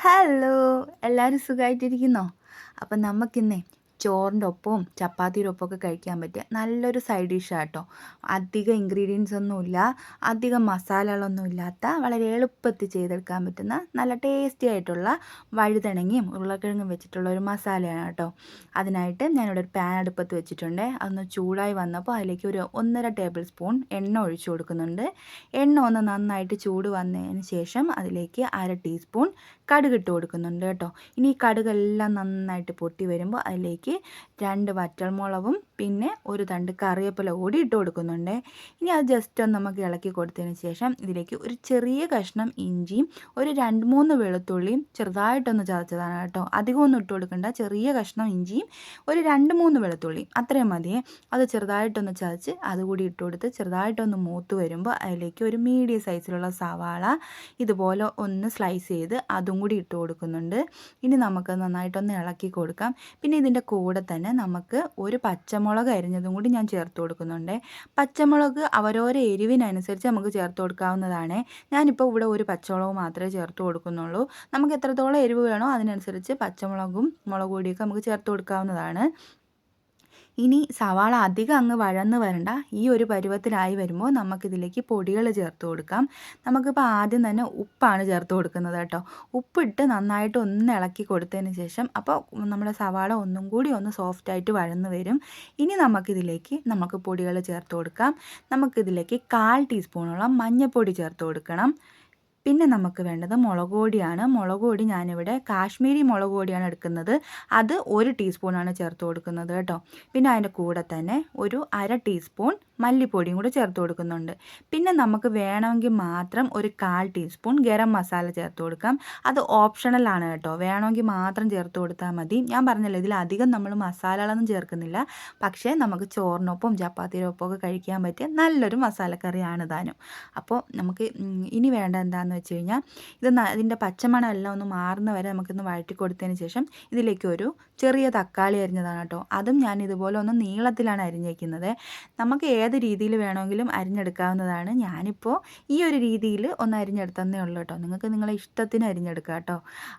Hello എല്ലാവരും സുഖമായിട്ടിരിക്കുന്നോ അപ്പം നമുക്കിന്നേ ചോറിന്റെ ഒപ്പവും ചപ്പാത്തിയുടെ ഒപ്പമൊക്കെ കഴിക്കാൻ പറ്റിയ നല്ലൊരു സൈഡ് ഡിഷാണ് കേട്ടോ അധികം ഇൻഗ്രീഡിയൻസ് ഒന്നുമില്ല. അധികം മസാലകളൊന്നും ഇല്ലാത്ത വളരെ എളുപ്പത്തിൽ ചെയ്തെടുക്കാൻ പറ്റുന്ന നല്ല ടേസ്റ്റി ആയിട്ടുള്ള വഴുതണങ്ങിയും ഉരുളക്കിഴങ്ങും വെച്ചിട്ടുള്ള ഒരു മസാലയാണ് കേട്ടോ അതിനായിട്ട് ഞാനിവിടെ ഒരു പാൻ അടുപ്പത്ത് വെച്ചിട്ടുണ്ട്. അതൊന്ന് ചൂടായി വന്നപ്പോൾ അതിലേക്ക് ഒരു ഒന്നര ടേബിൾ സ്പൂൺ എണ്ണ ഒഴിച്ചു കൊടുക്കുന്നുണ്ട്. എണ്ണ ഒന്ന് നന്നായിട്ട് ചൂട് വന്നതിന് ശേഷം അതിലേക്ക് അര ടീസ്പൂൺ കടുക് ഇട്ട് കൊടുക്കുന്നുണ്ട് കേട്ടോ. ഇനി ഈ കടുകെല്ലാം നന്നായിട്ട് പൊട്ടി വരുമ്പോൾ അതിലേക്ക് രണ്ട് വറ്റൽമുളകും പിന്നെ ഒരു തണ്ട് കറിവേപ്പില കൂടി ഇട്ട് കൊടുക്കുന്നുണ്ട്. ഇനി അത് ജസ്റ്റ് ഒന്ന് നമുക്ക് ഇളക്കി കൊടുത്തതിന് ശേഷം ഇതിലേക്ക് ഒരു ചെറിയ കഷ്ണം ഇഞ്ചിയും ഒരു രണ്ട് മൂന്ന് വെളുത്തുള്ളിയും ചെറുതായിട്ടൊന്ന് ചതച്ചതാണ് കേട്ടോ. അധികം ഒന്നും ഇട്ട് കൊടുക്കണ്ട ചെറിയ കഷ്ണം ഇഞ്ചിയും ഒരു രണ്ട് മൂന്ന് വെളുത്തുള്ളിയും. അത്രയും മതിയേ അത് ചെറുതായിട്ടൊന്ന് ചതച്ച് അതുകൂടി ഇട്ട് കൊടുത്ത് ചെറുതായിട്ടൊന്ന് മൂത്ത് വരുമ്പോൾ അതിലേക്ക് ഒരു മീഡിയം സൈസിലുള്ള സവാള ഇതുപോലെ ഒന്ന് സ്ലൈസ് ചെയ്ത് അതും കൂടി ഇട്ട് കൊടുക്കുന്നുണ്ട്. ഇനി നമുക്ക് നന്നായിട്ടൊന്ന് ഇളക്കി കൊടുക്കാം. പിന്നെ ഇതിന്റെ കൂടെ തന്നെ നമുക്ക് ഒരു പച്ചമുളക് അരിഞ്ഞതും കൂടി ഞാൻ ചേർത്ത് കൊടുക്കുന്നുണ്ട്. പച്ചമുളക് അവരോരോ എരിവിനനുസരിച്ച് നമുക്ക് ചേർത്ത് കൊടുക്കാവുന്നതാണ്. ഞാനിപ്പോൾ ഇവിടെ ഒരു പച്ചമുളക് മാത്രമേ ചേർത്ത് കൊടുക്കുന്നുള്ളൂ. നമുക്ക് എത്രത്തോളം എരിവ് വേണോ അതിനനുസരിച്ച് പച്ചമുളകും മുളക് പൊടിയൊക്കെ നമുക്ക് ചേർത്ത് കൊടുക്കാവുന്നതാണ്. ഇനി സവാള അധികം അങ്ങ് വഴന്ന് വരണ്ട. ഈ ഒരു പരുവത്തിലായി വരുമ്പോൾ നമുക്കിതിലേക്ക് പൊടികൾ ചേർത്ത് കൊടുക്കാം. നമുക്കിപ്പോൾ ആദ്യം തന്നെ ഉപ്പാണ് ചേർത്ത് കൊടുക്കുന്നത് കേട്ടോ. ഉപ്പിട്ട് നന്നായിട്ട് ഒന്ന് ഇളക്കി കൊടുത്തതിന് ശേഷം അപ്പോൾ നമ്മുടെ സവാള ഒന്നും കൂടി ഒന്ന് സോഫ്റ്റ് ആയിട്ട് വഴന്ന് വരും. ഇനി നമുക്കിതിലേക്ക് നമുക്ക് പൊടികൾ ചേർത്ത് കൊടുക്കാം. നമുക്കിതിലേക്ക് കാൽ ടീസ്പൂണോളം മഞ്ഞൾപ്പൊടി ചേർത്ത് കൊടുക്കണം. പിന്നെ നമുക്ക് വേണ്ടത് മുളക് പൊടിയാണ്. മുളക് പൊടി ഞാനിവിടെ കാശ്മീരി മുളക് പൊടിയാണ് എടുക്കുന്നത്. അത് ഒരു ടീസ്പൂണാണ് ചേർത്ത് കൊടുക്കുന്നത് കേട്ടോ. പിന്നെ അതിന്റെ കൂടെ തന്നെ ഒരു അര ടീസ്പൂൺ മല്ലിപ്പൊടിയും കൂടെ ചേർത്ത് കൊടുക്കുന്നുണ്ട്. പിന്നെ നമുക്ക് വേണമെങ്കിൽ മാത്രം ഒരു കാൽ ടീസ്പൂൺ ഗരം മസാല ചേർത്ത് കൊടുക്കാം. അത് ഓപ്ഷണലാണ് കേട്ടോ. വേണമെങ്കിൽ മാത്രം ചേർത്ത് കൊടുത്താൽ മതി. ഞാൻ പറഞ്ഞല്ലോ ഇതിൽ അധികം നമ്മൾ മസാലകളൊന്നും ചേർക്കുന്നില്ല. പക്ഷേ നമുക്ക് ചോറിനൊപ്പം ചപ്പാത്തിനൊപ്പം ഒക്കെ കഴിക്കാൻ പറ്റിയ നല്ലൊരു മസാലക്കറിയാണ് താനും അപ്പോൾ നമുക്ക് ഇനി വേണ്ട എന്താണെന്ന് വെച്ച് കഴിഞ്ഞാൽ ഇത് അതിന്റെ പച്ചമണം എല്ലാം ഒന്ന് മാറുന്ന വരെ നമുക്കൊന്ന് വഴറ്റി കൊടുത്തതിന് ശേഷം ഇതിലേക്ക് ഒരു ചെറിയ തക്കാളി അരിഞ്ഞതാണ് കേട്ടോ. അതും ഞാൻ ഇതുപോലെ ഒന്ന് നീളത്തിലാണ് അരിഞ്ഞേക്കുന്നത്. നമുക്ക് ഏത് രീതിയിൽ വേണമെങ്കിലും അരിഞ്ഞെടുക്കാവുന്നതാണ്. ഞാനിപ്പോൾ ഈ ഒരു രീതിയിൽ ഒന്ന് അരിഞ്ഞെടുത്തന്നേ ഉള്ളൂ കേട്ടോ. നിങ്ങൾക്ക് നിങ്ങളെ ഇഷ്ടത്തിന് അരിഞ്ഞെടുക്കാം കേട്ടോ.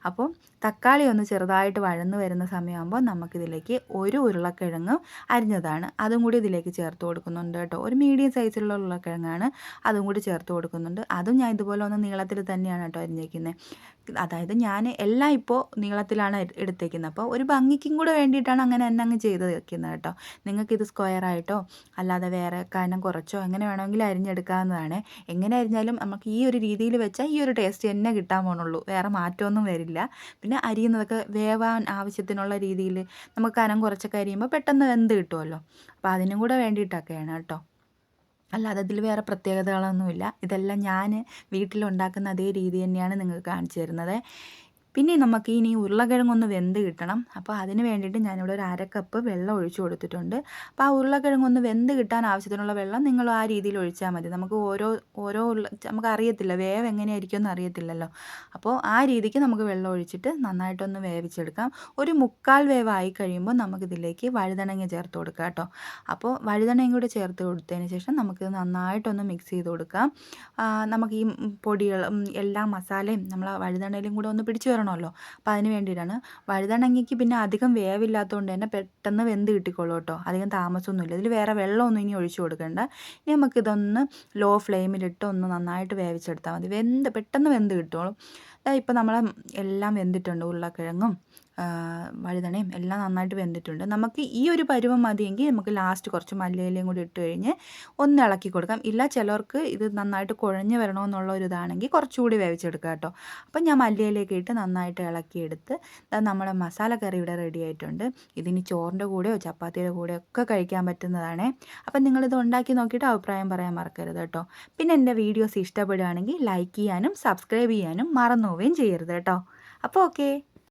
അപ്പോൾ തക്കാളി ഒന്ന് ചെറുതായിട്ട് വഴന്ന് വരുന്ന സമയമാകുമ്പോൾ നമുക്കിതിലേക്ക് ഒരു ഉരുളക്കിഴങ്ങ് അരിഞ്ഞതാണ്. അതും കൂടി ഇതിലേക്ക് ചേർത്ത് കൊടുക്കുന്നുണ്ട് കേട്ടോ. ഒരു മീഡിയം സൈസിലുള്ള ഉരുളക്കിഴങ്ങാണ്. അതും കൂടി ചേർത്ത് കൊടുക്കുന്നുണ്ട്. അതും ഞാൻ ഇതുപോലെ ഒന്ന് നീളത്തിൽ തന്നെയാണ് കേട്ടോ അരിഞ്ഞേക്കുന്നത് അതായത് ഞാൻ എല്ലാം ഇപ്പോൾ നീളത്തിലാണ് എടുത്തേക്കുന്നത്. അപ്പോൾ ഒരു ഭംഗിക്കും കൂടെ വേണ്ടിയിട്ടാണ് അങ്ങനെ തന്നെ അങ്ങ് ചെയ്ത് വെക്കുന്നത് കേട്ടോ. നിങ്ങൾക്കിത് സ്ക്വയറായിട്ടോ അല്ലാതെ വേറെ കാരണം കുറച്ചോ എങ്ങനെ വേണമെങ്കിലും അരിഞ്ഞെടുക്കാവുന്നതാണ്. എങ്ങനെ അരിഞ്ഞാലും നമുക്ക് ഈ ഒരു രീതിയിൽ വെച്ചാൽ ഈ ഒരു ടേസ്റ്റ് തന്നെ കിട്ടാൻ പോകണുള്ളൂ വേറെ മാറ്റമൊന്നും വരില്ല. പിന്നെ അരിയുന്നതൊക്കെ വേവാൻ ആവശ്യത്തിനുള്ള രീതിയിൽ നമുക്ക് കനം കുറച്ചൊക്കെ അരിയുമ്പോൾ പെട്ടെന്ന് വെന്ത് കിട്ടുമല്ലോ. അപ്പോൾ അതിനും കൂടെ വേണ്ടിയിട്ടൊക്കെയാണ് കേട്ടോ. അല്ലാതെ അതിൽ വേറെ പ്രത്യേകതകളൊന്നുമില്ല. ഇതെല്ലാം ഞാൻ വീട്ടിലുണ്ടാക്കുന്ന അതേ രീതി തന്നെയാണ് നിങ്ങൾക്ക് കാണിച്ചു തരുന്നത്. പിന്നെ നമുക്ക് ഇനി ഉരുളക്കിഴങ്ങൊന്ന് വെന്ത് കിട്ടണം. അപ്പോൾ അതിന് വേണ്ടിയിട്ട് ഞാനിവിടെ ഒരു അര കപ്പ് വെള്ളം ഒഴിച്ചു കൊടുത്തിട്ടുണ്ട്. അപ്പോൾ ആ ഉരുളക്കിഴങ്ങൊന്ന് വെന്ത് കിട്ടാൻ ആവശ്യത്തിനുള്ള വെള്ളം നിങ്ങൾ ആ രീതിയിൽ ഒഴിച്ചാൽ മതി. നമുക്ക് ഓരോ ഓരോ ഉരുള നമുക്ക് അറിയത്തില്ല. വേവ് എങ്ങനെയായിരിക്കും എന്ന് അറിയത്തില്ലല്ലോ. അപ്പോൾ ആ രീതിക്ക് നമുക്ക് വെള്ളം ഒഴിച്ചിട്ട് നന്നായിട്ടൊന്ന് വേവിച്ചെടുക്കാം. ഒരു മുക്കാൽ വേവായി കഴിയുമ്പോൾ നമുക്കിതിലേക്ക് വഴുതണങ്ങ ചേർത്ത് കൊടുക്കാം കേട്ടോ. അപ്പോൾ വഴുതണങ്ങ കൂടെ ചേർത്ത് കൊടുത്തതിന് ശേഷം നമുക്കിത് നന്നായിട്ടൊന്ന് മിക്സ് ചെയ്ത് കൊടുക്കാം. നമുക്ക് ഈ പൊടികളും എല്ലാ മസാലയും നമ്മൾ ആ വഴുതണയിലും കൂടെ ഒന്ന് പിടിച്ചു വരണമല്ലോ അപ്പോൾ അതിന് വേണ്ടിയിട്ടാണ്. വഴുതണങ്ങയ്ക്ക് പിന്നെ അധികം വേവില്ലാത്തതുകൊണ്ട് തന്നെ പെട്ടെന്ന് വെന്ത് കിട്ടിക്കോളൂ കേട്ടോ. അധികം താമസമൊന്നുമില്ല. ഇതിൽ വേറെ വെള്ളമൊന്നും ഇനി ഒഴിച്ചു കൊടുക്കേണ്ട. ഇനി നമുക്കിതൊന്ന് ലോ ഫ്ലെയിമിലിട്ട് ഒന്ന് നന്നായിട്ട് വേവിച്ചെടുത്താൽ മതി. വെന്ത് പെട്ടെന്ന് വെന്ത് കിട്ടുള്ളൂ ഇപ്പോൾ നമ്മൾ എല്ലാം വെന്തിട്ടുണ്ട്. ഉരുളക്കിഴങ്ങും വഴുതനയും എല്ലാം നന്നായിട്ട് വെന്തിട്ടുണ്ട്. നമുക്ക് ഈ ഒരു പരുവം മതിയെങ്കിൽ നമുക്ക് ലാസ്റ്റ് കുറച്ച് മല്ലിയിലയും കൂടി ഇട്ട് കഴിഞ്ഞ് ഒന്ന് ഇളക്കി കൊടുക്കാം. ഇല്ല ചിലർക്ക് ഇത് നന്നായിട്ട് കുഴഞ്ഞ് വരണമെന്നുള്ള ഒരു ഇതാണെങ്കിൽ കുറച്ചുകൂടി വേവിച്ചെടുക്കാം കേട്ടോ. അപ്പം ഞാൻ മല്ലിയിലേക്ക് ഇട്ട് നന്നായിട്ട് ഇളക്കിയെടുത്ത് നമ്മുടെ മസാല കറി ഇവിടെ റെഡി ആയിട്ടുണ്ട്. ഇതിന് ചോറിന്റെ കൂടെയോ ചപ്പാത്തിയുടെ കൂടെയോ ഒക്കെ കഴിക്കാൻ പറ്റുന്നതാണ്. അപ്പം നിങ്ങളിത് ഉണ്ടാക്കി നോക്കിയിട്ട് അഭിപ്രായം പറയാൻ മറക്കരുത് കേട്ടോ. പിന്നെ എന്റെ വീഡിയോസ് ഇഷ്ടപ്പെടുകയാണെങ്കിൽ ലൈക്ക് ചെയ്യാനും സബ്സ്ക്രൈബ് ചെയ്യാനും മറന്നു പോവുകയും ചെയ്യരുത് കേട്ടോ. അപ്പോൾ ഓക്കേ